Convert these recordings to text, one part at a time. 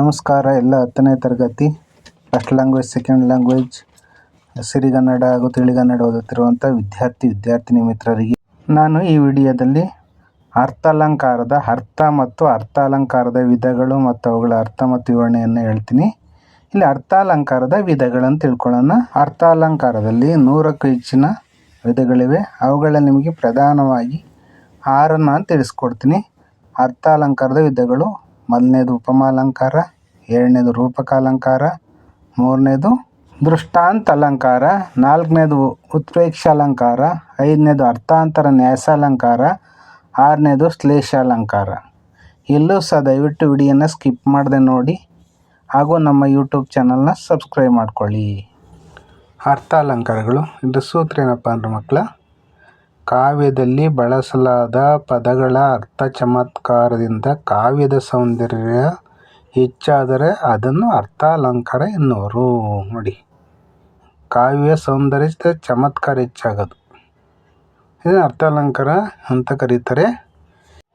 ನಮಸ್ಕಾರ. ಎಲ್ಲ ಹತ್ತನೇ ತರಗತಿ first language second language Sirigannada ಹಾಗೂ ತಿಳಿಗನ್ನಡ ಓದುತ್ತಿರುವಂಥ ವಿದ್ಯಾರ್ಥಿ, ವಿದ್ಯಾರ್ಥಿನಿ ಮಿತ್ರರಿಗೆ ನಾನು ಈ ವಿಡಿಯೋದಲ್ಲಿ ಅರ್ಥಾಲಂಕಾರದ ಅರ್ಥ ಮತ್ತು ಅರ್ಥಾಲಂಕಾರದ ವಿಧಗಳು ಮತ್ತು ಅವುಗಳ ಅರ್ಥ ಮತ್ತು ವಿವರಣೆಯನ್ನು ಹೇಳ್ತೀನಿ. ಇಲ್ಲಿ ಅರ್ಥಾಲಂಕಾರದ ವಿಧಗಳನ್ನು ತಿಳ್ಕೊಳ್ಳೋಣ. ಅರ್ಥಾಲಂಕಾರದಲ್ಲಿ ನೂರಕ್ಕೂ ಹೆಚ್ಚಿನ ವಿಧಗಳಿವೆ. ಅವುಗಳ ನಿಮಗೆ ಪ್ರಧಾನವಾಗಿ ಆರನ್ನು ತಿಳಿಸ್ಕೊಡ್ತೀನಿ. ಅರ್ಥಾಲಂಕಾರದ ವಿಧಗಳು ಮೊದಲನೇದು ಉಪಮಾಲಂಕಾರ ಎರಡನೇದು ರೂಪಕಾಲಂಕಾರ, ಮೂರನೇದು ದೃಷ್ಟಾಂತ ಅಲಂಕಾರ ನಾಲ್ಕನೇದು ಉತ್ಪ್ರೇಕ್ಷ ಅಲಂಕಾರ ಐದನೇದು ಅರ್ಥಾಂತರ ನ್ಯಾಸಾಲಂಕಾರ, ಆರನೇದು ಶ್ಲೇಷಾಲಂಕಾರ. ಎಲ್ಲೂ ಸಹ ದಯವಿಟ್ಟು ವಿಡಿಯೋನ ಸ್ಕಿಪ್ ಮಾಡದೆ ನೋಡಿ, ಹಾಗೂ ನಮ್ಮ ಯೂಟ್ಯೂಬ್ ಚಾನಲ್ನ ಸಬ್ಸ್ಕ್ರೈಬ್ ಮಾಡ್ಕೊಳ್ಳಿ. ಅರ್ಥಾಲಂಕಾರಗಳು, ಇದು ಸೂತ್ರ ಏನಪ್ಪ ಅಂದ್ರೆ ಮಕ್ಕಳ ಕಾವ್ಯದಲ್ಲಿ ಬಳಸಲಾದ ಪದಗಳ ಅರ್ಥ ಚಮತ್ಕಾರದಿಂದ ಕಾವ್ಯದ ಸೌಂದರ್ಯ ಹೆಚ್ಚಾದರೆ ಅದನ್ನು ಅರ್ಥಾಲಂಕಾರ ಎನ್ನುವರು. ನೋಡಿ. ಕಾವ್ಯ ಸೌಂದರ್ಯದ ಚಮತ್ಕಾರ ಹೆಚ್ಚಾಗೋದು. ಇದನ್ನು ಅರ್ಥಾಲಂಕಾರ ಅಂತ ಕರೀತಾರೆ.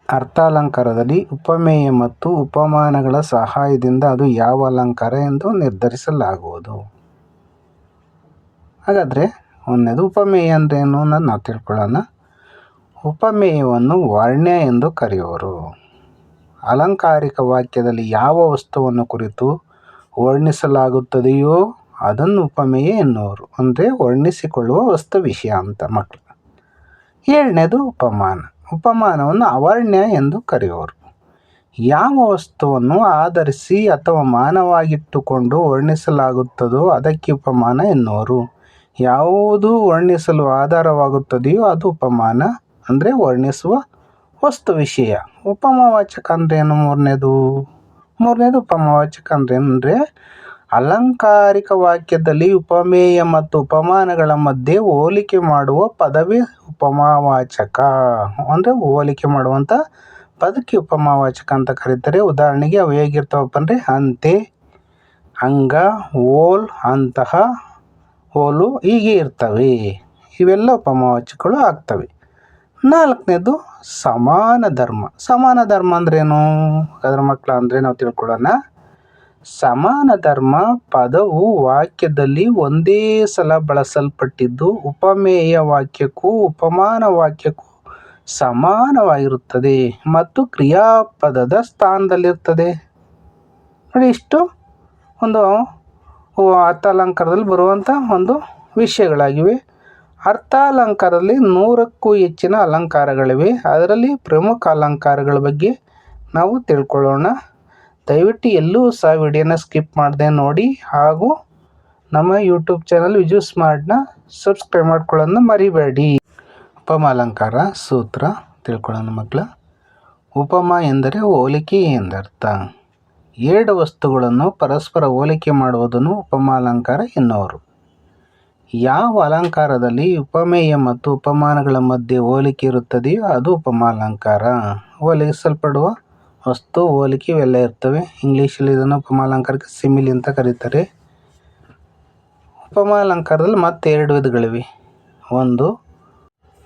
ಅರ್ಥಾಲಂಕಾರದಲ್ಲಿ ಉಪಮೇಯ ಮತ್ತು ಉಪಮಾನಗಳ ಸಹಾಯದಿಂದ ಅದು ಯಾವ ಅಲಂಕಾರ ಎಂದು ನಿರ್ಧರಿಸಲಾಗುವುದು. ಹಾಗಾದರೆ ಒಂದನೇದು ಉಪಮೇಯ ಅಂದರೆ ಏನು ಅನ್ನೋದು ನಾವು ತಿಳ್ಕೊಳ್ಳೋಣ. ಉಪಮೇಯವನ್ನು ವರ್ಣ್ಯ ಎಂದು ಕರೆಯುವರು ಅಲಂಕಾರಿಕ ವಾಕ್ಯದಲ್ಲಿ ಯಾವ ವಸ್ತುವನ್ನು ಕುರಿತು ವರ್ಣಿಸಲಾಗುತ್ತದೆಯೋ ಅದನ್ನು ಉಪಮೇಯ ಎನ್ನುವರು. ಅಂದರೆ ವರ್ಣಿಸಿಕೊಳ್ಳುವ ವಸ್ತು ವಿಷಯ ಅಂತ ಮಕ್ಕಳು ಏಳನೇದು ಉಪಮಾನ. ಉಪಮಾನವನ್ನು ಅವರ್ಣ್ಯ ಎಂದು ಕರೆಯುವರು ಯಾವ ವಸ್ತುವನ್ನು ಆಧರಿಸಿ ಅಥವಾ ಮಾನವಾಗಿಟ್ಟುಕೊಂಡು ವರ್ಣಿಸಲಾಗುತ್ತದೋ ಅದಕ್ಕೆ ಉಪಮಾನ ಎನ್ನುವರು. ಯಾವುದು ವರ್ಣಿಸಲು ಆಧಾರವಾಗುತ್ತದೆಯೋ ಅದು ಉಪಮಾನ, ಅಂದರೆ ವರ್ಣಿಸುವ ವಸ್ತು ವಿಷಯ. ಉಪಮಾವಾಚಕ ಏನು ಮೂರನೇದು? ಮೂರನೇದು ಉಪಮಾವಾಚಕ ಅಂದರೆ ಅಲಂಕಾರಿಕ ವಾಕ್ಯದಲ್ಲಿ ಉಪಮೇಯ ಮತ್ತು ಉಪಮಾನಗಳ ಮಧ್ಯೆ ಹೋಲಿಕೆ ಮಾಡುವ ಪದವೇ ಉಪಮಾವಾಚಕ. ಅಂದರೆ ಹೋಲಿಕೆ ಮಾಡುವಂಥ ಪದಕ್ಕೆ ಉಪಮಾವಾಚಕ ಅಂತ ಕರೀತಾರೆ. ಉದಾಹರಣೆಗೆ ಅವು ಹೇಗಿರ್ತಾವಪ್ಪ ಅಂದರೆ, ಅಂತೆ, ಅಂಗ, ಓಲ್, ಅಂತಹ ಹೋಲು ಹೀಗೆ ಇರ್ತವೆ. ಇವೆಲ್ಲ ಉಪಮಾವಾಚಕಗಳು ಆಗ್ತವೆ. ನಾಲ್ಕನೇದು ಸಮಾನ ಧರ್ಮ. ಸಮಾನ ಧರ್ಮ ಅಂದ್ರೇನು? ಅದರ ಮಕ್ಕಳ ಅಂದರೆ ನಾವು ತಿಳ್ಕೊಳ್ಳೋಣ. ಸಮಾನ ಧರ್ಮ ಪದವು ವಾಕ್ಯದಲ್ಲಿ ಒಂದೇ ಸಲ ಬಳಸಲ್ಪಟ್ಟಿದ್ದು ಉಪಮೇಯ ವಾಕ್ಯಕ್ಕೂ ಉಪಮಾನ ವಾಕ್ಯಕ್ಕೂ ಸಮಾನವಾಗಿರುತ್ತದೆ ಮತ್ತು ಕ್ರಿಯಾಪದದ ಸ್ಥಾನದಲ್ಲಿರ್ತದೆ. ನೋಡಿ ಇಷ್ಟು ಒಂದು ಅರ್ಥಾಲಂಕಾರದಲ್ಲಿ ಬರುವಂಥ ಒಂದು ವಿಷಯಗಳಾಗಿವೆ. ಅರ್ಥಾಲಂಕಾರದಲ್ಲಿ ನೂರಕ್ಕೂ ಹೆಚ್ಚಿನ ಅಲಂಕಾರಗಳಿವೆ. ಅದರಲ್ಲಿ ಪ್ರಮುಖ ಅಲಂಕಾರಗಳ ಬಗ್ಗೆ ನಾವು ತಿಳ್ಕೊಳ್ಳೋಣ. ದಯವಿಟ್ಟು ಎಲ್ಲೂ ಸಹ ವಿಡಿಯೋನ ಸ್ಕಿಪ್ ಮಾಡದೆ ನೋಡಿ ಹಾಗೂ ನಮ್ಮ ಯೂಟ್ಯೂಬ್ ಚಾನಲ್ ವಿಜು ಸ್ಮಾರ್ಟ್ನ ಸಬ್ಸ್ಕ್ರೈಬ್ ಮಾಡ್ಕೊಳ್ಳೋದನ್ನ ಮರಿಬೇಡಿ. ಉಪಮ ಅಲಂಕಾರ ಸೂತ್ರ ತಿಳ್ಕೊಳ್ಳೋಣ ಮಕ್ಕಳ ಉಪಮ ಎಂದರೆ ಹೋಲಿಕೆ ಎಂದರ್ಥ. ಎರಡು ವಸ್ತುಗಳನ್ನು ಪರಸ್ಪರ ಹೋಲಿಕೆ ಮಾಡುವುದನ್ನು ಉಪಮಾಲಂಕಾರ ಎನ್ನುವರು. ಯಾವ ಅಲಂಕಾರದಲ್ಲಿ ಉಪಮೇಯ ಮತ್ತು ಉಪಮಾನಗಳ ಮಧ್ಯೆ ಹೋಲಿಕೆ ಇರುತ್ತದೆಯೋ ಅದು ಉಪಮಾಲಂಕಾರ. ಹೋಲಿಸಲ್ಪಡುವ ವಸ್ತು, ಹೋಲಿಕೆ ಇವೆಲ್ಲ ಇರ್ತವೆ. ಇಂಗ್ಲೀಷಲ್ಲಿ ಇದನ್ನು ಉಪಮಾಲಂಕಾರಕ್ಕೆ ಸಿಮಿಲಿ ಅಂತ ಕರೀತಾರೆ. ಉಪಮಾಲಂಕಾರದಲ್ಲಿ ಮತ್ತೆ ಎರಡು ವಿಧಗಳಿವೆ. ಒಂದು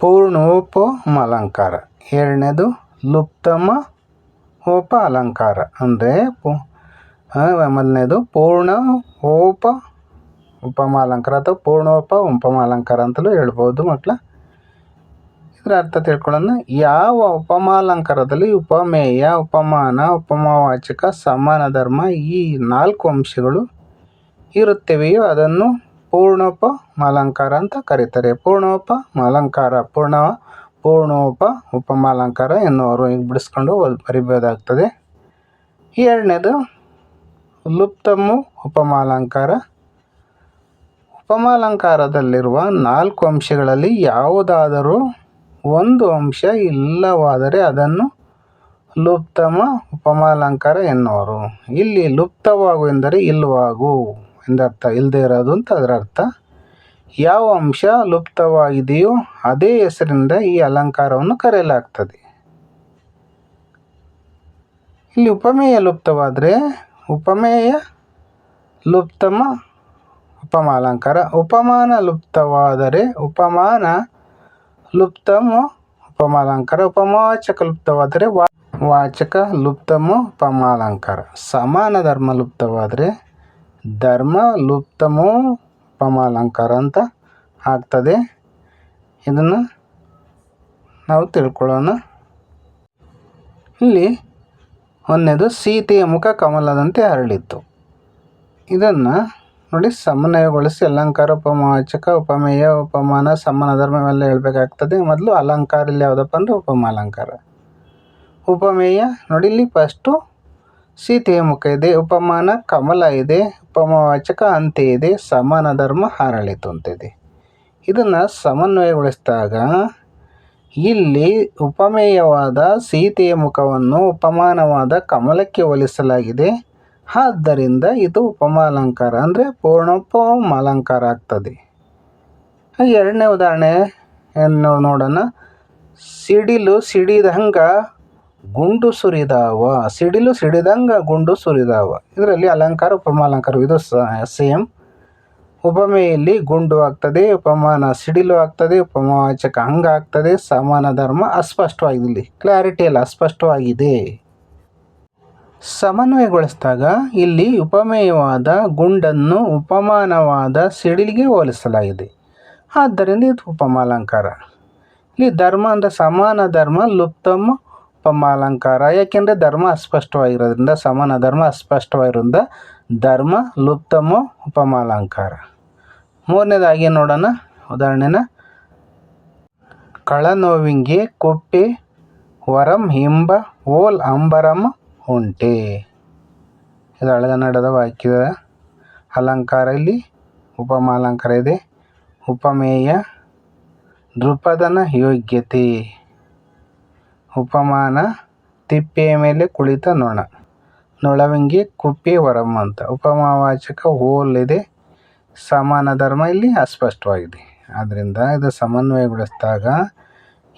ಪೂರ್ಣೋಪಮಾಲಂಕಾರ, ಎರಡನೇದು ಲುಪ್ತಮ ಓಪ ಅಲಂಕಾರ ಅಂದರೆ ಮೊದಲನೇದು ಪೂರ್ಣ ಓಪ ಉಪಮಾಲಂಕಾರ ಅಥವಾ ಪೂರ್ಣೋಪ, ಉಪಮಾಲಂಕಾರ ಅಂತಲೂ ಹೇಳ್ಬೋದು ಮಕ್ಕಳ ಇದರ ಅರ್ಥ ತಿಳ್ಕೊಳ್ಳೋಣ. ಯಾವ ಉಪಮಾಲಂಕಾರದಲ್ಲಿ ಉಪಮೇಯ, ಉಪಮಾನ, ಉಪಮಾವಾಚಕ ಸಮಾನ ಧರ್ಮ ಈ ನಾಲ್ಕು ಅಂಶಗಳು ಇರುತ್ತವೆಯೋ ಅದನ್ನು ಪೂರ್ಣೋಪ ಅಲಂಕಾರ ಅಂತ ಕರೀತಾರೆ. ಪೂರ್ಣೋಪ ಅಲಂಕಾರ ಪೂರ್ಣ ಪೂರ್ಣೋಪ, ಉಪಮಾಲಂಕಾರ ಎನ್ನುವರು ಈಗ ಬಿಡಿಸ್ಕೊಂಡು ಬರಿಬೋದಾಗ್ತದೆ. ಎರಡನೇದು, ಲುಪ್ತಮು, ಉಪಮಾಲಂಕಾರ. ಉಪಮಾಲಂಕಾರದಲ್ಲಿರುವ ನಾಲ್ಕು ಅಂಶಗಳಲ್ಲಿ ಯಾವುದಾದರೂ ಒಂದು ಅಂಶ ಇಲ್ಲವಾದರೆ ಅದನ್ನು ಲುಪ್ತಮ, ಉಪಮಾಲಂಕಾರ ಎನ್ನುವರು. ಇಲ್ಲಿ ಲುಪ್ತವಾಗು ಎಂದರೆ ಇಲ್ಲವಾಗು ಎಂದರ್ಥ ಇಲ್ಲದೇ ಇರೋದು ಅಂತ ಅದರ ಅರ್ಥ ಯಾವ ಅಂಶ ಲುಪ್ತವಾಗಿದೆಯೋ ಅದೇ ಹೆಸರಿಂದ ಈ ಅಲಂಕಾರವನ್ನು ಕರೆಯಲಾಗ್ತದೆ. ಇಲ್ಲಿ ಉಪಮೇಯ ಲುಪ್ತವಾದರೆ ಉಪಮೇಯ ಲುಪ್ತಮ ಉಪಮ ಅಲಂಕಾರ. ಉಪಮಾನ ಲುಪ್ತವಾದರೆ ಉಪಮಾನ ಲುಪ್ತಮ ಉಪಮಾಲಂಕಾರ ಉಪಮಾಚಕ ಲುಪ್ತವಾದರೆ ವಾಚಕ ಲುಪ್ತಮ ಉಪಮಾಲಂಕಾರ ಸಮಾನ ಧರ್ಮ ಲುಪ್ತವಾದರೆ ಧರ್ಮ ಲುಪ್ತಮೋ ಉಪಮಾಲಂಕಾರ ಅಂತ ಆಗ್ತದೆ. ಇದನ್ನು ನಾವು ತಿಳ್ಕೊಳ್ಳೋಣ. ಇಲ್ಲಿ ಒಂದನೇದು ಸೀತೆಯ ಮುಖ ಕಮಲದಂತೆ ಅರಳಿತ್ತು. ಇದನ್ನು ನೋಡಿ ಸಮನ್ವಯಗೊಳಿಸಿ ಅಲಂಕಾರ ಉಪಮಾವಾಚಕ ಉಪಮೇಯ, ಉಪಮಾನ, ಸಮಾನ ಧರ್ಮ ಹೇಳ್ಬೇಕಾಗ್ತದೆ. ಮೊದಲು ಅಲಂಕಾರ ಇಲ್ಲಿ ಯಾವುದಪ್ಪ ಅಂದರೆ ಉಪಮಾಲಂಕಾರ. ಉಪಮೇಯ ನೋಡಿ ಇಲ್ಲಿ ಫಸ್ಟು ಸೀತೆಯ ಮುಖ ಇದೆ, ಉಪಮಾನ, ಕಮಲ ಇದೆ ಉಪಮಾವಾಚಕ ಅಂತ ಇದೆ ಸಮಾನ ಧರ್ಮ ಹರಳಿತು ಅಂತಿದೆ ಇದನ್ನು ಸಮನ್ವಯಗೊಳಿಸಿದಾಗ ಇಲ್ಲಿ ಉಪಮೇಯವಾದ ಸೀತೆಯ ಮುಖವನ್ನು ಉಪಮಾನವಾದ ಕಮಲಕ್ಕೆ ಹೋಲಿಸಲಾಗಿದೆ. ಆದ್ದರಿಂದ ಇದು ಉಪಮಾಲಂಕಾರ ಅಂದರೆ ಪೂರ್ಣೋಪಮಾಲಂಕಾರ ಆಗ್ತದೆ. ಎರಡನೇ ಉದಾಹರಣೆ ನೋಡೋಣ. ಸಿಡಿಲು ಸಿಡಿದಂಗ ಗುಂಡು ಸುರಿದಾವ, ಸಿಡಿಲು ಸಿಡಿದಂಗ ಗುಂಡು ಸುರಿದಾವ. ಇದರಲ್ಲಿ ಅಲಂಕಾರ ಉಪಮಾಲಂಕಾರ ಇದು ಸೇಮ್ ಉಪಮೆಯಲ್ಲಿ ಗುಂಡು ಆಗ್ತದೆ, ಉಪಮಾನ ಸಿಡಿಲು ಆಗ್ತದೆ, ಉಪಮಾವಾಚಕ ಅಂಗ ಆಗ್ತದೆ, ಸಮಾನ ಧರ್ಮ ಅಸ್ಪಷ್ಟವಾಗಿದೆ ಕ್ಲಾರಿಟಿ ಅಲ್ಲ ಅಸ್ಪಷ್ಟವಾಗಿದೆ. ಸಮನ್ವಯಗೊಳಿಸಿದಾಗ ಇಲ್ಲಿ ಉಪಮೇಯವಾದ ಗುಂಡನ್ನು ಉಪಮಾನವಾದ ಸಿಡಿಲಿಗೆ ಹೋಲಿಸಲಾಗಿದೆ. ಆದ್ದರಿಂದ ಇದು ಉಪಮಾಲಂಕಾರ ಇಲ್ಲಿ ಧರ್ಮ ಅಂದರೆ ಸಮಾನ ಧರ್ಮ, ಲುಪ್ತಮ ಉಪಮಾಲಂಕಾರ ಯಾಕೆಂದರೆ ಧರ್ಮ ಅಸ್ಪಷ್ಟವಾಗಿರೋದ್ರಿಂದ, ಸಮಾನ ಧರ್ಮ ಅಸ್ಪಷ್ಟವಾಗಿರೋದ್ರಿಂದ ಧರ್ಮ ಲುಪ್ತಮ ಉಪಮಾಲಂಕಾರ ಮೂರನೇದಾಗಿ ನೋಡೋಣ. ಉದಾಹರಣೆನ, ಕಳನೋವಿಂಗೆ ಕೊಪ್ಪೆ, ವರಂ, ಹಿಂಬ, ಓಲ್, ಅಂಬರಂ ಉಂಟೆ ಇದು ಹಳೆಗನ್ನಡದ ವಾಕ್ಯದ ಅಲಂಕಾರ ಇಲ್ಲಿ, ಉಪಮಾಲಂಕಾರ ಇದೆ. ಉಪಮೇಯ, ದೃಪದನ ಯೋಗ್ಯತೆ. ಉಪಮಾನ, ತಿಪ್ಪೆಯ ಮೇಲೆ ಕುಳಿತ ನೊಣ. ನೊಳವಂಗಿ ಕುಪ್ಪಿ ವರಮ್ಮ ಅಂತ. ಉಪಮಾವಾಚಕ ಹೋಲಿದೆ. ಸಮಾನ ಧರ್ಮ ಇಲ್ಲಿ ಅಸ್ಪಷ್ಟವಾಗಿದೆ. ಆದ್ದರಿಂದ ಇದು ಸಮನ್ವಯಗೊಳಿಸಿದಾಗ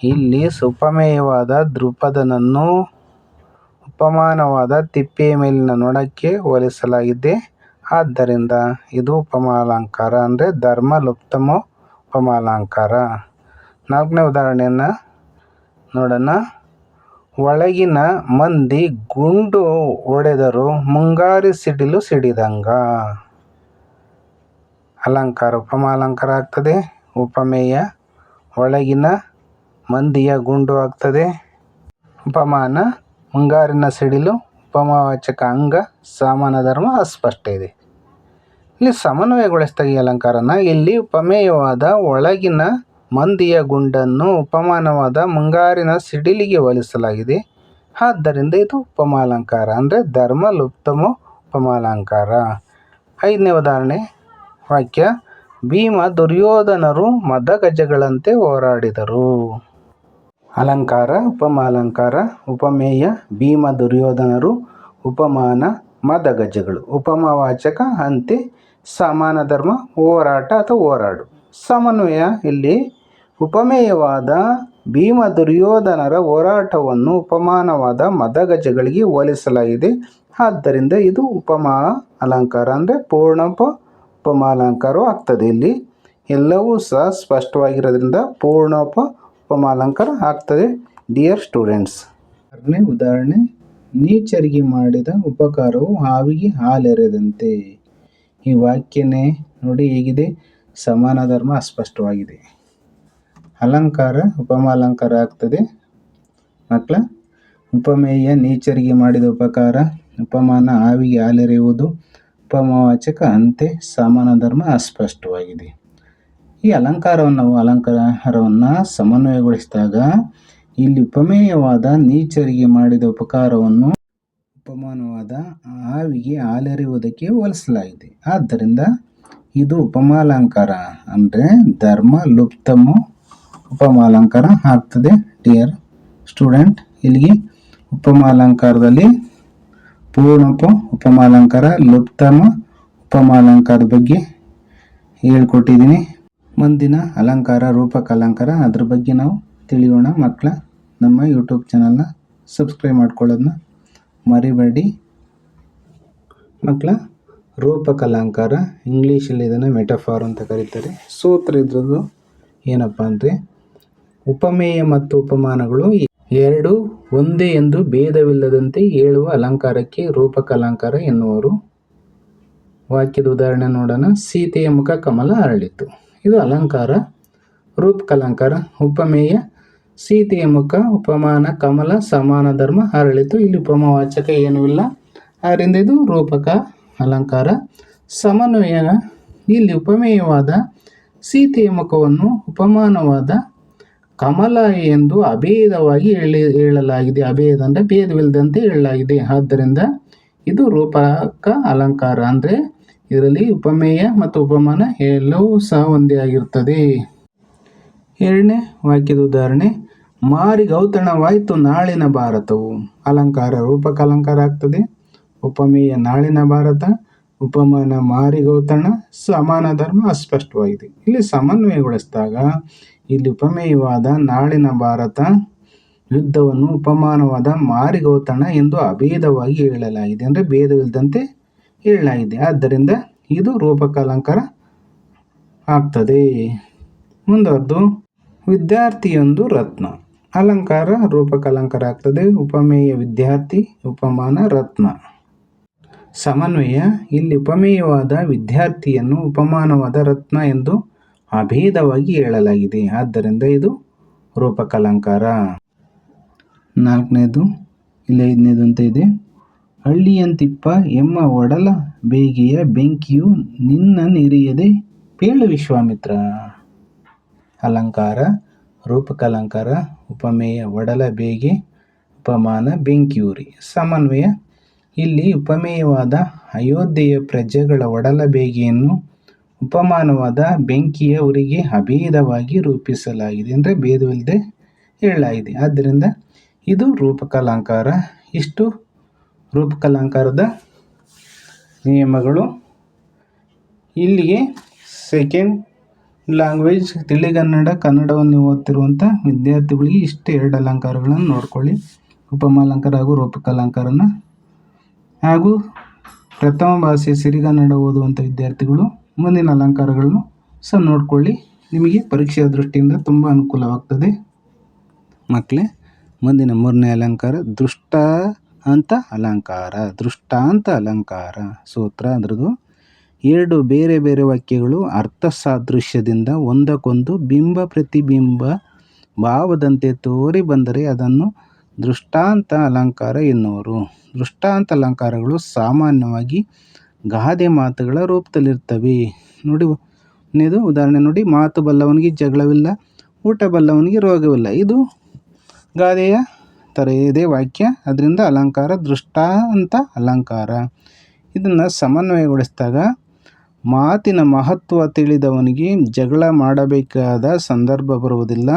ಇಲ್ಲಿ ಸುಪಮೇಯವಾದ ದೃಪದನನ್ನು ಉಪಮಾನವಾದ ತಿಪ್ಪೆಯ ಮೇಲಿನ ನೊಣಕ್ಕೆ ಹೋಲಿಸಲಾಗಿದೆ. ಆದ್ದರಿಂದ ಇದು ಉಪಮಾಲಂಕಾರ ಅಂದರೆ ಧರ್ಮ ಲುಪ್ತಮ ಉಪಮಾಲಂಕಾರ. ನಾಲ್ಕನೇ ಉದಾಹರಣೆಯನ್ನು ನೋಡೋಣ. ಒಳಗಿನ ಮಂದಿ ಗುಂಡು ಹೊಡೆದರು ಮುಂಗಾರಿ ಸಿಡಿಲು ಸಿಡಿದಂಗ. ಅಲಂಕಾರ ಉಪಮಾಲಂಕಾರ ಆಗ್ತದೆ. ಉಪಮೇಯ, ಒಳಗಿನ ಮಂದಿಯ ಗುಂಡು ಆಗ್ತದೆ. ಉಪಮಾನ, ಮುಂಗಾರಿನ ಸಿಡಿಲು, ಉಪಮಾವಾಚಕ ಅಂಗ ಸಮಾನ ಧರ್ಮ, ಅಸ್ಪಷ್ಟ ಇದೆ. ಇಲ್ಲಿ ಸಮನ್ವಯಗೊಳಿಸಿದಾಗ ಈ ಅಲಂಕಾರನ ಇಲ್ಲಿ ಉಪಮೇಯವಾದ ಒಳಗಿನ ಮಂದಿಯ ಗುಂಡನ್ನು ಉಪಮಾನವಾದ ಮುಂಗಾರಿನ ಸಿಡಿಲಿಗೆ ಹೋಲಿಸಲಾಗಿದೆ. ಆದ್ದರಿಂದ ಇದು ಉಪಮಾಲಂಕಾರ ಅಂದರೆ ಧರ್ಮ ಲುಪ್ತಮ ಉಪಮಾಲಂಕಾರ. ಐದನೇ ಉದಾಹರಣೆ. ವಾಕ್ಯ, ಭೀಮ ದುರ್ಯೋಧನರು ಮದಗಜಗಳಂತೆ ಹೋರಾಡಿದರು. ಅಲಂಕಾರ, ಉಪಮಾಲಂಕಾರ, ಉಪಮೇಯ, ಭೀಮ ದುರ್ಯೋಧನರು, ಉಪಮಾನ ಮದಗಜಗಳು ಉಪಮಾವಾಚಕ ಅಂತೆ ಸಮಾನ ಧರ್ಮ, ಹೋರಾಟ ಅಥವಾ ಹೋರಾಡು. ಸಮನ್ವಯ, ಇಲ್ಲಿ ಉಪಮೇಯವಾದ ಭೀಮ ದುರ್ಯೋಧನರ ಹೋರಾಟವನ್ನು ಉಪಮಾನವಾದ ಮದಗಜಗಳಿಗೆ ಹೋಲಿಸಲಾಗಿದೆ. ಆದ್ದರಿಂದ ಇದು ಉಪಮಾ ಅಲಂಕಾರ ಅಂದರೆ ಪೂರ್ಣಪ ಉಪಮಾಲಂಕಾರವೂ ಆಗ್ತದೆ. ಇಲ್ಲಿ ಎಲ್ಲವೂ ಸಹ ಸ್ಪಷ್ಟವಾಗಿರೋದ್ರಿಂದ ಪೂರ್ಣೋಪ ಉಪಮಾಲಂಕಾರ ಆಗ್ತದೆ. ಡಿಯರ್ ಸ್ಟೂಡೆಂಟ್ಸ್ ಆರನೇ ಉದಾಹರಣೆ. ನೀಚರಿಗೆ ಮಾಡಿದ ಉಪಕಾರವು ಹಾವಿಗೆ ಹಾಲೆರೆದಂತೆ. ಈ ವಾಕ್ಯನೇ ನೋಡಿ ಹೇಗಿದೆ. ಸಮಾನ ಧರ್ಮ ಅಸ್ಪಷ್ಟವಾಗಿದೆ. ಅಲಂಕಾರ ಉಪಮಾಲಂಕಾರ ಆಗ್ತದೆ. ಮಕ್ಕಳ ಉಪಮೇಯ ನೀಚರಿಗೆ ಮಾಡಿದ ಉಪಕಾರ, ಉಪಮಾನ ಆವಿಗೆ ಹಾಲೆರೆಯುವುದು, ಉಪಮವಾಚಕ ಅಂತೆ ಸಮಾನ ಧರ್ಮ ಅಸ್ಪಷ್ಟವಾಗಿದೆ. ಈ ಅಲಂಕಾರವನ್ನು ಅಲಂಕಾರವನ್ನು ಸಮನ್ವಯಗೊಳಿಸಿದಾಗ, ಇಲ್ಲಿ ಉಪಮೇಯವಾದ ನೀಚರಿಗೆ ಮಾಡಿದ ಉಪಕಾರವನ್ನು ಉಪಮಾನವಾದ ಆವಿಗೆ ಹಾಲೆರೆಯುವುದಕ್ಕೆ ಹೋಲಿಸಲಾಗಿದೆ. ಆದ್ದರಿಂದ ಇದು ಉಪಮಾಲಂಕಾರ ಅಂದರೆ ಧರ್ಮ ಲುಪ್ತಮ ಉಪಮಾಲಂಕಾರ ಆಗ್ತದೆ ಡಿಯರ್ ಸ್ಟೂಡೆಂಟ್ ಇಲ್ಲಿಗೆ ಉಪಮಾಲಂಕಾರದಲ್ಲಿ ಪೂರ್ಣಪ, ಉಪಮಾಲಂಕಾರ, ಲುಪ್ತಮ, ಉಪಮಾಲಂಕಾರದ ಬಗ್ಗೆ ಹೇಳ್ಕೊಟ್ಟಿದ್ದೀನಿ. ಮುಂದಿನ ಅಲಂಕಾರ, ರೂಪಕ ಅಲಂಕಾರ, ಅದ್ರ ಬಗ್ಗೆ ನಾವು ತಿಳಿಯೋಣ. ಮಕ್ಕಳ, ನಮ್ಮ ಯೂಟ್ಯೂಬ್ ಚಾನಲ್ನ ಸಬ್ಸ್ಕ್ರೈಬ್ ಮಾಡ್ಕೊಳ್ಳೋದನ್ನ ಮರಿಬೇಡಿ. ಮಕ್ಕಳ, ರೂಪಕ ಅಲಂಕಾರ ಇಂಗ್ಲೀಷಲ್ಲಿ ಇದನ್ನು ಮೆಟಫಾರ್ ಅಂತ ಕರೀತಾರೆ. ಸೂತ್ರ ಇದ್ರದ್ದು ಏನಪ್ಪ ಅಂದರೆ ಉಪಮೇಯ ಮತ್ತು ಉಪಮಾನಗಳು ಎರಡು ಒಂದೇ ಎಂದು ಭೇದವಿಲ್ಲದಂತೆ ಹೇಳುವ ಅಲಂಕಾರಕ್ಕೆ ರೂಪಕ ಅಲಂಕಾರ ಎನ್ನುವರು. ವಾಕ್ಯದ ಉದಾಹರಣೆ ನೋಡೋಣ. ಸೀತೆಯ ಮುಖ ಕಮಲ ಅರಳಿತು. ಇದು ಅಲಂಕಾರ, ರೂಪಕ ಅಲಂಕಾರ. ಉಪಮೇಯ, ಸೀತೆಯ ಮುಖ, ಉಪಮಾನ, ಕಮಲ, ಸಮಾನ ಧರ್ಮ ಅರಳಿತು. ಇಲ್ಲಿ ಉಪಮವಾಚಕ ಏನೂ ಇಲ್ಲ. ಆದ್ದರಿಂದ ಇದು ರೂಪಕ ಅಲಂಕಾರ. ಸಮನ್ವಯ ಇಲ್ಲಿ ಉಪಮೇಯವಾದ ಸೀತೆಯ ಮುಖವನ್ನು ಉಪಮಾನವಾದ ಕಮಲ ಎಂದು ಅಭೇದವಾಗಿ ಹೇಳಿ, ಹೇಳಲಾಗಿದೆ. ಅಭೇದ ಅಂದರೆ ಭೇದವಿಲ್ಲದಂತೆ ಹೇಳಲಾಗಿದೆ. ಆದ್ದರಿಂದ ಇದು ರೂಪಕ ಅಲಂಕಾರ ಅಂದರೆ ಇದರಲ್ಲಿ ಉಪಮೇಯ ಮತ್ತು ಉಪಮಾನ ಎಲ್ಲವೂ ಸಹ ಒಂದೇ ಆಗಿರುತ್ತದೆ. ಎರಡನೇ ವಾಕ್ಯದ ಉದಾಹರಣೆ ಮಾರಿಗೌತಣವಾಯಿತು ನಾಳಿನ ಭಾರತವು. ಅಲಂಕಾರ ರೂಪಕ ಅಲಂಕಾರ ಆಗ್ತದೆ. ಉಪಮೇಯ ನಾಳಿನ ಭಾರತ, ಉಪಮಾನ ಮಾರಿಗೌತಣ ಸಮಾನ ಧರ್ಮ ಅಸ್ಪಷ್ಟವಾಗಿದೆ. ಇಲ್ಲಿ ಸಮನ್ವಯಗೊಳಿಸಿದಾಗ ಇಲ್ಲಿ ಉಪಮೇಯವಾದ ನಾಳಿನ ಭಾರತ ಯುದ್ಧವನ್ನು ಉಪಮಾನವಾದ ಮಾರಿಗೌತಣ ಎಂದು ಅಭೇದವಾಗಿ ಹೇಳಲಾಗಿದೆ ಅಂದರೆ ಭೇದವಿಲ್ಲದಂತೆ ಹೇಳಲಾಗಿದೆ. ಆದ್ದರಿಂದ ಇದು ರೂಪಕ ಅಲಂಕಾರ ಆಗ್ತದೆ. ಮುಂದುವರೆದು ವಿದ್ಯಾರ್ಥಿಯೊಂದು ರತ್ನ. ಅಲಂಕಾರ ರೂಪಕ ಅಲಂಕಾರ ಆಗ್ತದೆ. ಉಪಮೇಯ, ವಿದ್ಯಾರ್ಥಿ, ಉಪಮಾನ, ರತ್ನ. ಸಮನ್ವಯ, ಇಲ್ಲಿ ಉಪಮೇಯವಾದ ವಿದ್ಯಾರ್ಥಿಯನ್ನು ಉಪಮಾನವಾದ ರತ್ನ ಎಂದು ಅಭೇದವಾಗಿ ಹೇಳಲಾಗಿದೆ. ಆದ್ದರಿಂದ ಇದು ರೂಪಕಲಂಕಾರ. ನಾಲ್ಕನೇದು, ಇಲ್ಲ ಐದನೇದು ಅಂತ ಇದೆ. ಹಳ್ಳಿಯಂತಿಪ್ಪ, ಎಮ್ಮ ಒಡಲ ಬೇಗೆಯ ಬೆಂಕಿಯು ನಿನ್ನ ನೆರೆಯದೆ ಪೇಳು ವಿಶ್ವಾಮಿತ್ರ. ಅಲಂಕಾರ, ರೂಪಕಲಂಕಾರ, ಉಪಮೇಯ ಒಡಲ ಬೇಗೆ, ಉಪಮಾನ ಬೆಂಕಿಯೂರಿ. ಸಮನ್ವಯ, ಇಲ್ಲಿ ಉಪಮೇಯವಾದ ಅಯೋಧ್ಯೆಯ ಪ್ರಜೆಗಳ ಒಡಲ ಬೇಗೆಯನ್ನು ಉಪಮಾನವಾದ ಬೆಂಕಿಯ ಉರಿಗೆ ಅಭೇದವಾಗಿ ರೂಪಿಸಲಾಗಿದೆ ಅಂದರೆ ಭೇದವಿಲ್ಲದೆ ಹೇಳಲಾಗಿದೆ. ಆದ್ದರಿಂದ ಇದು ರೂಪಕಲಂಕಾರ. ಇಷ್ಟು ರೂಪಕಲಂಕಾರದ ನಿಯಮಗಳು. ಇಲ್ಲಿಗೆ ಸೆಕೆಂಡ್ ಲ್ಯಾಂಗ್ವೇಜ್ ತಿಳಿಗನ್ನಡ ಕನ್ನಡವನ್ನು ಓದ್ತಿರುವಂಥ ವಿದ್ಯಾರ್ಥಿಗಳಿಗೆ ಇಷ್ಟು ಎರಡು ಅಲಂಕಾರಗಳನ್ನು ನೋಡ್ಕೊಳ್ಳಿ. ಉಪಮಾಲಂಕಾರ ಹಾಗೂ ರೂಪಕ ಅಲಂಕಾರನ ಹಾಗೂ ಪ್ರಥಮ ಭಾಷೆ ಸಿರಿಗನ್ನಡ ಓದುವಂಥ ವಿದ್ಯಾರ್ಥಿಗಳು ಮುಂದಿನ ಅಲಂಕಾರಗಳನ್ನು ಸಹ ನೋಡಿಕೊಳ್ಳಿ. ನಿಮಗೆ ಪರೀಕ್ಷೆಯ ದೃಷ್ಟಿಯಿಂದ ತುಂಬ ಅನುಕೂಲವಾಗ್ತದೆ. ಮಕ್ಕಳೇ, ಮುಂದಿನ ಮೂರನೇ ಅಲಂಕಾರ ದೃಷ್ಟ ಅಂತ ಅಲಂಕಾರ ದೃಷ್ಟಾಂತ ಅಲಂಕಾರ ಸೂತ್ರ. ಅದ್ರದ್ದು ಎರಡು ಬೇರೆ ಬೇರೆ ವಾಕ್ಯಗಳು ಅರ್ಥ ಸಾದೃಶ್ಯದಿಂದ ಒಂದಕ್ಕೊಂದು ಬಿಂಬ ಪ್ರತಿಬಿಂಬ ಭಾವದಂತೆ ತೋರಿ ಬಂದರೆ ಅದನ್ನು ದೃಷ್ಟಾಂತ ಅಲಂಕಾರ ಎನ್ನುವರು. ದೃಷ್ಟಾಂತ ಅಲಂಕಾರಗಳು ಸಾಮಾನ್ಯವಾಗಿ ಗಾದೆ ಮಾತುಗಳ ರೂಪದಲ್ಲಿರ್ತವೆ ನೋಡಿ ಇದು ಉದಾಹರಣೆ ನೋಡಿ. ಮಾತು ಬಲ್ಲವನಿಗೆ ಜಗಳವಿಲ್ಲ, ಊಟ ಬಲ್ಲವನಿಗೆ ರೋಗವಿಲ್ಲ. ಇದು ಗಾದೆಯ ಥರ ಇದೆ ವಾಕ್ಯ. ಅದರಿಂದ ಅಲಂಕಾರ ದೃಷ್ಟಾಂತ ಅಲಂಕಾರ. ಇದನ್ನು ಸಮನ್ವಯಗೊಳಿಸಿದಾಗ ಮಾತಿನ ಮಹತ್ವ ತಿಳಿದವನಿಗೆ ಜಗಳ ಮಾಡಬೇಕಾದ ಸಂದರ್ಭ ಬರುವುದಿಲ್ಲ.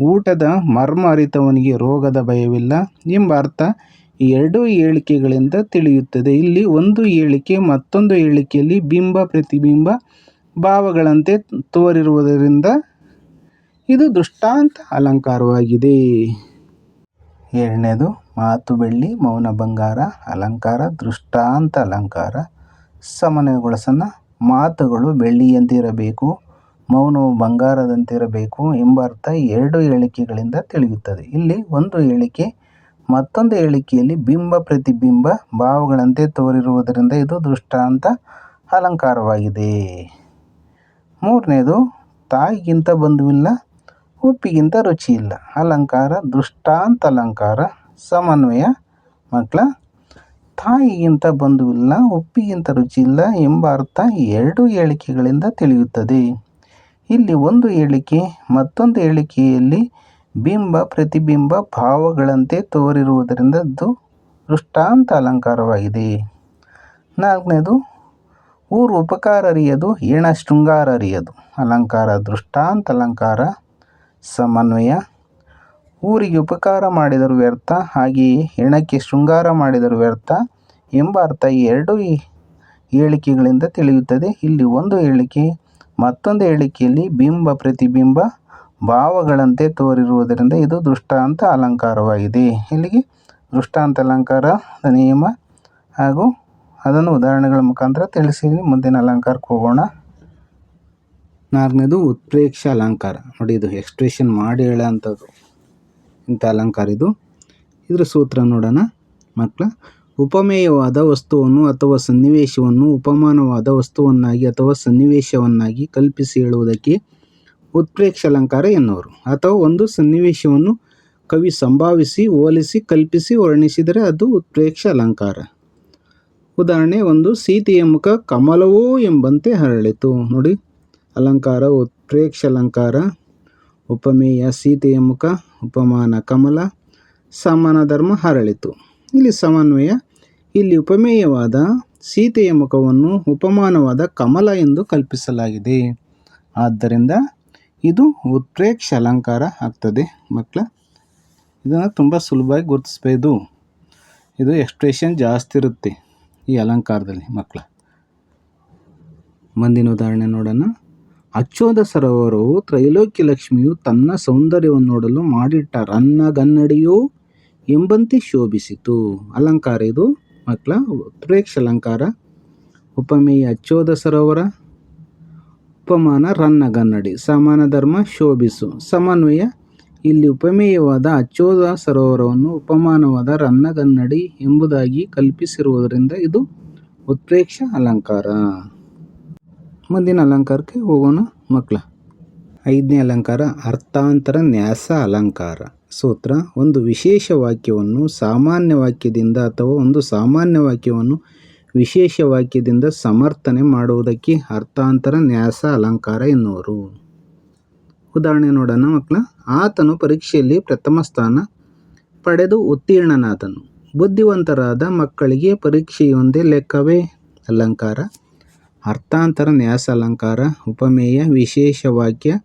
ಊಟದ ಮರ್ಮ ಅರಿತವನಿಗೆ ರೋಗದ ಭಯವಿಲ್ಲ ಎಂಬ ಅರ್ಥ. ಎರಡೂ ಹೇಳಿಕೆಗಳಿಂದ ತಿಳಿಯುತ್ತದೆ. ಇಲ್ಲಿ ಒಂದು ಹೇಳಿಕೆ ಮತ್ತೊಂದು ಹೇಳಿಕೆಯಲ್ಲಿ ಬಿಂಬ, ಪ್ರತಿಬಿಂಬ ಭಾವಗಳಂತೆ ತೋರಿರುವುದರಿಂದ ಇದು ದೃಷ್ಟಾಂತ ಅಲಂಕಾರವಾಗಿದೆ. ಎರಡನೇದು ಮಾತು ಬೆಳ್ಳಿ, ಮೌನ ಬಂಗಾರ, ಅಲಂಕಾರ, ದೃಷ್ಟಾಂತ ಅಲಂಕಾರ ಸಮನ್ವಯಗೊಳಿಸನ ಮಾತುಗಳು ಬೆಳ್ಳಿಯಂತಿರಬೇಕು, ಮೌನವು ಬಂಗಾರದಂತಿರಬೇಕು ಎಂಬ ಅರ್ಥ ಎರಡು ಹೇಳಿಕೆಗಳಿಂದ ತಿಳಿಯುತ್ತದೆ. ಇಲ್ಲಿ ಒಂದು ಹೇಳಿಕೆ ಮತ್ತೊಂದು ಹೇಳಿಕೆಯಲ್ಲಿ ಬಿಂಬ ಪ್ರತಿಬಿಂಬ ಭಾವಗಳಂತೆ ತೋರಿರುವುದರಿಂದ ಇದು ದೃಷ್ಟಾಂತ ಅಲಂಕಾರವಾಗಿದೆ. ಮೂರನೇದು, ತಾಯಿಗಿಂತ ಬಂಧುವಿಲ್ಲ, ಉಪ್ಪಿಗಿಂತ ರುಚಿ ಇಲ್ಲ ಅಲಂಕಾರ, ದೃಷ್ಟಾಂತ ಅಲಂಕಾರ, ಸಮನ್ವಯ. ಮಕ್ಕಳ, ತಾಯಿಗಿಂತ ಬಂಧುವಿಲ್ಲ, ಉಪ್ಪಿಗಿಂತ ರುಚಿ ಇಲ್ಲ ಎಂಬ ಅರ್ಥ ಎರಡು ಹೇಳಿಕೆಗಳಿಂದ ತಿಳಿಯುತ್ತದೆ. ಇಲ್ಲಿ ಒಂದು ಹೇಳಿಕೆ, ಮತ್ತೊಂದು ಹೇಳಿಕೆಯಲ್ಲಿ ಬಿಂಬ, ಪ್ರತಿಬಿಂಬ ಭಾವಗಳಂತೆ ತೋರಿರುವುದರಿಂದ ಅದು ದೃಷ್ಟಾಂತ ಅಲಂಕಾರವಾಗಿದೆ. ನಾಲ್ಕನೇದು ಊರು ಉಪಕಾರ ಅರಿಯದು ಏಣ ಶೃಂಗಾರ ಅರಿಯದು ಅಲಂಕಾರ, ದೃಷ್ಟಾಂತ ಅಲಂಕಾರ, ಸಮನ್ವಯ. ಊರಿಗೆ ಉಪಕಾರ ಮಾಡಿದರು ವ್ಯರ್ಥ, ಹಾಗೆಯೇ ಹೆಣಕ್ಕೆ ಶೃಂಗಾರ ಮಾಡಿದರು ವ್ಯರ್ಥ ಎಂಬ ಅರ್ಥ ಈ ಎರಡು ಹೇಳಿಕೆಗಳಿಂದ ತಿಳಿಯುತ್ತದೆ. ಇಲ್ಲಿ ಒಂದು ಹೇಳಿಕೆ, ಮತ್ತೊಂದು ಹೇಳಿಕೆಯಲ್ಲಿ ಬಿಂಬ, ಪ್ರತಿಬಿಂಬ ಭಾವಗಳಂತೆ ತೋರಿರುವುದರಿಂದ ಇದು ದೃಷ್ಟಾಂತ ಅಲಂಕಾರವಾಗಿದೆ. ಇಲ್ಲಿಗೆ ದೃಷ್ಟಾಂತ ಅಲಂಕಾರದ ನಿಯಮ ಹಾಗೂ ಅದನ್ನು ಉದಾಹರಣೆಗಳ ಮುಖಾಂತರ ತಿಳಿಸಿ. ಮುಂದಿನ ಅಲಂಕಾರಕ್ಕೆ ಹೋಗೋಣ. ನಾಲ್ಕನೇದು ಉತ್ಪ್ರೇಕ್ಷ ಅಲಂಕಾರ. ನೋಡಿ, ಇದು ಎಕ್ಸ್ಪ್ರೆಷನ್ ಮಾಡಿ ಹೇಳೋಂಥದ್ದು. ಇಂಥ ಅಲಂಕಾರ ಇದು. ಇದರ ಸೂತ್ರ ನೋಡೋಣ. ಮಕ್ಕಳ, ಉಪಮೇಯವಾದ ವಸ್ತುವನ್ನು ಅಥವಾ ಸನ್ನಿವೇಶವನ್ನು ಉಪಮಾನವಾದ ವಸ್ತುವನ್ನಾಗಿ ಅಥವಾ ಸನ್ನಿವೇಶವನ್ನಾಗಿ ಕಲ್ಪಿಸಿ ಹೇಳುವುದಕ್ಕೆ ಉತ್ಪ್ರೇಕ್ಷ ಅಲಂಕಾರ ಎನ್ನುವರು. ಅಥವಾ ಒಂದು ಸನ್ನಿವೇಶವನ್ನು ಕವಿ ಸಂಭಾವಿಸಿ, ಹೋಲಿಸಿ, ಕಲ್ಪಿಸಿ, ವರ್ಣಿಸಿದರೆ ಅದು ಉತ್ಪ್ರೇಕ್ಷ ಅಲಂಕಾರ. ಉದಾಹರಣೆ, ಒಂದು ಸೀತೆಯ ಮುಖ ಕಮಲವೋ ಎಂಬಂತೆ ಹರಳಿತು. ನೋಡಿ, ಅಲಂಕಾರ, ಉತ್ಪ್ರೇಕ್ಷ ಅಲಂಕಾರ. ಉಪಮೇಯ, ಸೀತೆಯ ಮುಖ, ಉಪಮಾನ, ಕಮಲ, ಸಮಾನ ಧರ್ಮ ಹರಳಿತು. ಇಲ್ಲಿ ಸಮನ್ವಯ, ಇಲ್ಲಿ ಉಪಮೇಯವಾದ ಸೀತೆಯ ಮುಖವನ್ನು ಉಪಮಾನವಾದ ಕಮಲ ಎಂದು ಕಲ್ಪಿಸಲಾಗಿದೆ. ಆದ್ದರಿಂದ ಇದು ಉತ್ಪ್ರೇಕ್ಷ ಅಲಂಕಾರ ಆಗ್ತದೆ ಮಕ್ಕಳ ಇದನ್ನು ತುಂಬ ಸುಲಭವಾಗಿ ಗುರುತಿಸ್ಬೋದು ಇದು. ಎಕ್ಸ್ಪ್ರೆಷನ್ ಜಾಸ್ತಿ ಇರುತ್ತೆ ಈ ಅಲಂಕಾರದಲ್ಲಿ ಮಕ್ಕಳ ಮುಂದಿನ ಉದಾಹರಣೆ ನೋಡೋಣ. ಅಚ್ಚೋದ ಸರೋವರವು ತ್ರೈಲೋಕ್ಯ ಲಕ್ಷ್ಮಿಯು ತನ್ನ ಸೌಂದರ್ಯವನ್ನು ನೋಡಲು ಮಾಡಿಟ್ಟ ರನ್ನಗನ್ನಡಿಯೋ ಎಂಬಂತೆ ಶೋಭಿಸಿತು. ಅಲಂಕಾರ ಇದು ಮಕ್ಕಳ ಉತ್ಪ್ರೇಕ್ಷ ಅಲಂಕಾರ ಉಪಮೇಯ ಅಚ್ಚೋದ ಸರೋವರ ಉಪಮಾನ ರನ್ನಗನ್ನಡಿ ಸಮಾನ ಧರ್ಮ ಶೋಭಿಸು. ಸಮನ್ವಯ, ಇಲ್ಲಿ ಉಪಮೇಯವಾದ ಅಚ್ಚೋದ ಸರೋವರವನ್ನು ಉಪಮಾನವಾದ ರನ್ನಗನ್ನಡಿ ಎಂಬುದಾಗಿ ಕಲ್ಪಿಸಿರುವುದರಿಂದ ಇದು ಉತ್ಪ್ರೇಕ್ಷ ಅಲಂಕಾರ. ಮುಂದಿನ ಅಲಂಕಾರಕ್ಕೆ ಹೋಗೋಣ ಮಕ್ಕಳ. ಐದನೇ ಅಲಂಕಾರ, ಅರ್ಥಾಂತರ ನ್ಯಾಸ ಅಲಂಕಾರ. ಸೂತ್ರ, ಒಂದು ವಿಶೇಷ ವಾಕ್ಯವನ್ನು ಸಾಮಾನ್ಯ ವಾಕ್ಯದಿಂದ ಅಥವಾ ಒಂದು ಸಾಮಾನ್ಯ ವಾಕ್ಯವನ್ನು ವಿಶೇಷ ವಾಕ್ಯದಿಂದ ಸಮರ್ಥನೆ ಮಾಡುವುದಕ್ಕೆ ಅರ್ಥಾಂತರ, ನ್ಯಾಸ, ಅಲಂಕಾರ ಎನ್ನುವರು. ಉದಾಹರಣೆ ನೋಡೋಣ ಮಕ್ಕಳ, ಆತನು ಪರೀಕ್ಷೆಯಲ್ಲಿ ಪ್ರಥಮ ಸ್ಥಾನ ಪಡೆದು ಉತ್ತೀರ್ಣನಾದನು. ಬುದ್ಧಿವಂತರಾದ ಮಕ್ಕಳಿಗೆ ಪರೀಕ್ಷೆಯೊಂದೇ ಲೆಕ್ಕವೇ? ಅಲಂಕಾರ, ಅರ್ಥಾಂತರ, ನ್ಯಾಸ, ಅಲಂಕಾರ, ಉಪಮೇಯ ವಿಶೇಷ ವಾಕ್ಯ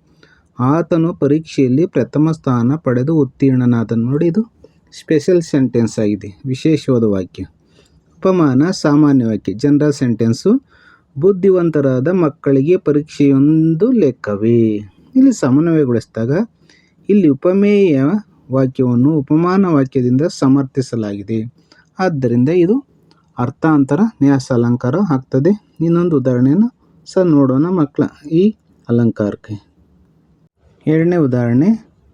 ಆತನು ಪರೀಕ್ಷೆಯಲ್ಲಿ ಪ್ರಥಮ ಸ್ಥಾನ ಪಡೆದು ಉತ್ತೀರ್ಣನಾದನು. ನೋಡಿ ಇದು ಸ್ಪೆಷಲ್ ಸೆಂಟೆನ್ಸ್ ಆಗಿದೆ, ವಿಶೇಷವಾದ ವಾಕ್ಯ. ಉಪಮಾನ ಸಾಮಾನ್ಯ ವಾಕ್ಯ ಜನರಲ್ ಸೆಂಟೆನ್ಸು, ಬುದ್ಧಿವಂತರಾದ ಮಕ್ಕಳಿಗೆ ಪರೀಕ್ಷೆಯೊಂದು ಲೆಕ್ಕವೇ? ಇಲ್ಲಿ ಸಮನ್ವಯಗೊಳಿಸಿದಾಗ, ಇಲ್ಲಿ ಉಪಮೇಯ ವಾಕ್ಯವನ್ನು ಉಪಮಾನ ವಾಕ್ಯದಿಂದ ಸಮರ್ಥಿಸಲಾಗಿದೆ. ಆದ್ದರಿಂದ ಇದು ಅರ್ಥಾಂತರ ನ್ಯಾಸ ಅಲಂಕಾರ ಆಗ್ತದೆ. ಇನ್ನೊಂದು ಉದಾಹರಣೆಯನ್ನು ಸಹ ನೋಡೋಣ ಮಕ್ಕಳ ಈ ಅಲಂಕಾರಕ್ಕೆ. ಎರಡನೇ ಉದಾಹರಣೆ,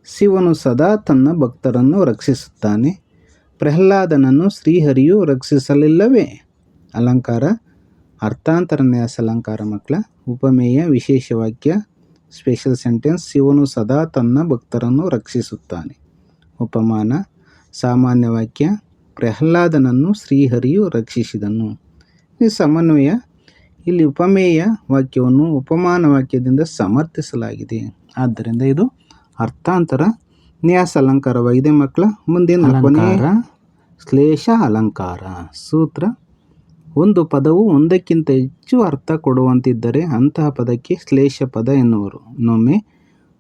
ಶಿವನು ಸದಾ ತನ್ನ ಭಕ್ತರನ್ನು ರಕ್ಷಿಸುತ್ತಾನೆ. ಪ್ರಹ್ಲಾದನನ್ನು ಶ್ರೀಹರಿಯು ರಕ್ಷಿಸಲಿಲ್ಲವೇ? ಅಲಂಕಾರ, ಅರ್ಥಾಂತರನ್ಯಾಸ ಅಲಂಕಾರ ಮಕ್ಕಳ, ಉಪಮೇಯ, ವಿಶೇಷ ವಾಕ್ಯ ಸ್ಪೆಷಲ್ ಸೆಂಟೆನ್ಸ್ ಶಿವನು ಸದಾ ತನ್ನ ಭಕ್ತರನ್ನು ರಕ್ಷಿಸುತ್ತಾನೆ. ಉಪಮಾನ, ಸಾಮಾನ್ಯ ವಾಕ್ಯ, ಪ್ರಹ್ಲಾದನನ್ನು ಶ್ರೀಹರಿಯು ರಕ್ಷಿಸಿದನು. ಈ ಸಮನ್ವಯ, ಇಲ್ಲಿ ಉಪಮೇಯ ವಾಕ್ಯವನ್ನು ಉಪಮಾನ ವಾಕ್ಯದಿಂದ ಸಮರ್ಥಿಸಲಾಗಿದೆ. ಆದ್ದರಿಂದ ಇದು ಅರ್ಥಾಂತರ ನ್ಯಾಸ ಅಲಂಕಾರವಾಗಿದೆ ಮಕ್ಕಳ ಮುಂದಿನ ಅಲಂಕಾರ, ಶ್ಲೇಷ ಅಲಂಕಾರ. ಸೂತ್ರ, ಒಂದು ಪದವು ಒಂದಕ್ಕಿಂತ ಹೆಚ್ಚು ಅರ್ಥ ಕೊಡುವಂತಿದ್ದರೆ ಅಂತಹ ಪದಕ್ಕೆ ಶ್ಲೇಷ ಪದ ಎನ್ನುವರು. ಇನ್ನೊಮ್ಮೆ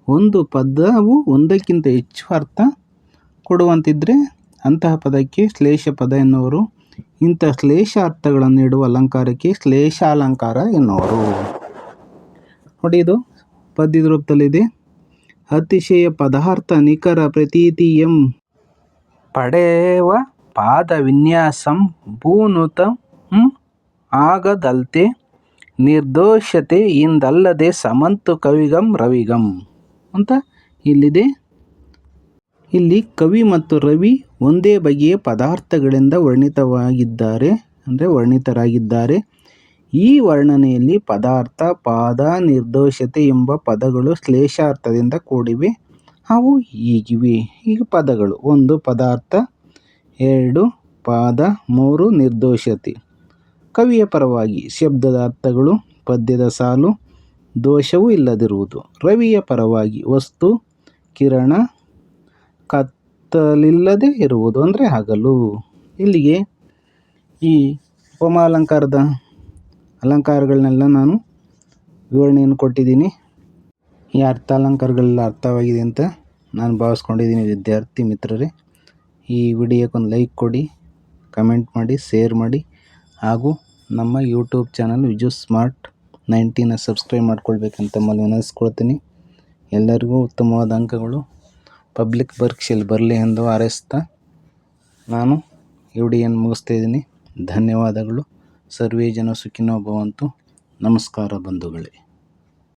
ಒಂದು ಪದವು ಒಂದಕ್ಕಿಂತ ಹೆಚ್ಚು ಅರ್ಥ ಕೊಡುವಂತಿದ್ದರೆ ಅಂತಹ ಪದಕ್ಕೆ ಶ್ಲೇಷ ಪದ ಎನ್ನುವರು. ಇಂಥ ಶ್ಲೇಷ ಅರ್ಥಗಳನ್ನು ನೀಡುವ ಅಲಂಕಾರಕ್ಕೆ ಶ್ಲೇಷ ಅಲಂಕಾರ ಎನ್ನುವರು. ನೋಡಿ ಇದು ಪದ್ಯದ ರೂಪದಲ್ಲಿದೆ. ಅತಿಶಯ ಪದಾರ್ಥ ನಿಖರ ಪ್ರತೀತಿ ಎಂ ಪಡೆವ ಪಾದ ವಿನ್ಯಾಸಂ ಭೂನುತ ಆಗದಲ್ತೆ, ನಿರ್ದೋಷತೆ ಇಂದಲ್ಲದೆ ಸಮಂತು ಕವಿಗಂ ರವಿಗಂ. ಅಂತ ಇಲ್ಲಿದೆ. ಇಲ್ಲಿ ಕವಿ ಮತ್ತು ರವಿ ಒಂದೇ ಬಗೆಯ ಪದಾರ್ಥಗಳಿಂದ ವರ್ಣಿತವಾಗಿದ್ದಾರೆ, ಅಂದರೆ ವರ್ಣಿತರಾಗಿದ್ದಾರೆ. ಈ ವರ್ಣನೆಯಲ್ಲಿ ಪದಾರ್ಥ, ಪಾದ, ನಿರ್ದೋಷತೆ ಎಂಬ ಪದಗಳು ಶ್ಲೇಷಾರ್ಥದಿಂದ ಕೂಡಿವೆ. ಅವು ಹೀಗಿವೆ ಈಗ ಪದಗಳು ಒಂದು ಪದಾರ್ಥ, ಎರಡು ಪಾದ, ಮೂರು ನಿರ್ದೋಷತೆ. ಕವಿಯ ಪರವಾಗಿ ಶಬ್ದದ ಅರ್ಥಗಳು, ಪದ್ಯದ ಸಾಲು, ದೋಷವೂ ಇಲ್ಲದಿರುವುದು. ರವಿಯ ಪರವಾಗಿ ವಸ್ತು, ಕಿರಣ, ಕತ್ತಲಿಲ್ಲದೆ ಇರುವುದು. ಅಂದರೆ ಹಗಲು. ಇಲ್ಲಿಗೆ ಈ ಉಪಮಾಲಂಕಾರದ ಅಲಂಕಾರಗಳನ್ನೆಲ್ಲ ನಾನು ವಿವರಣೆಯನ್ನು ಕೊಟ್ಟಿದ್ದೀನಿ. ಈ ಅರ್ಥ ಅಲಂಕಾರಗಳೆಲ್ಲ ಅರ್ಥವಾಗಿದೆ ಅಂತ ನಾನು ಭಾವಿಸ್ಕೊಂಡಿದ್ದೀನಿ ವಿದ್ಯಾರ್ಥಿ ಮಿತ್ರರೇ. ಈ ವಿಡಿಯೋಕ್ಕೊಂದು ಲೈಕ್ ಕೊಡಿ, ಕಮೆಂಟ್ ಮಾಡಿ, ಶೇರ್ ಮಾಡಿ. ಹಾಗೂ ನಮ್ಮ YouTube channel Viju smart nineteen subscribe ಮಾಡ್ಕೊಳ್ಬೇಕಂತ ವಿನಂತಿಸ್ಕೊಳ್ತೀನಿ ಎಲ್ಲರಿಗೂ ಉತ್ತಮವಾದ ಅಂಕಗಳು. ಪಬ್ಲಿಕ್ ಪರೀಕ್ಷೆಯಲ್ಲಿ ಬರಲಿ ಎಂದು ಹಾರೈಸ್ತಾ ನಾನು ಈ ವಿಡಿಯೋನ ಮುಗಿಸ್ತಾ ಇದ್ದೀನಿ. ಧನ್ಯವಾದಗಳು. ಸರ್ವೇ ಜನ ಸುಖಿನೋ ಭವಂತು. ನಮಸ್ಕಾರ ಬಂಧುಗಳೇ.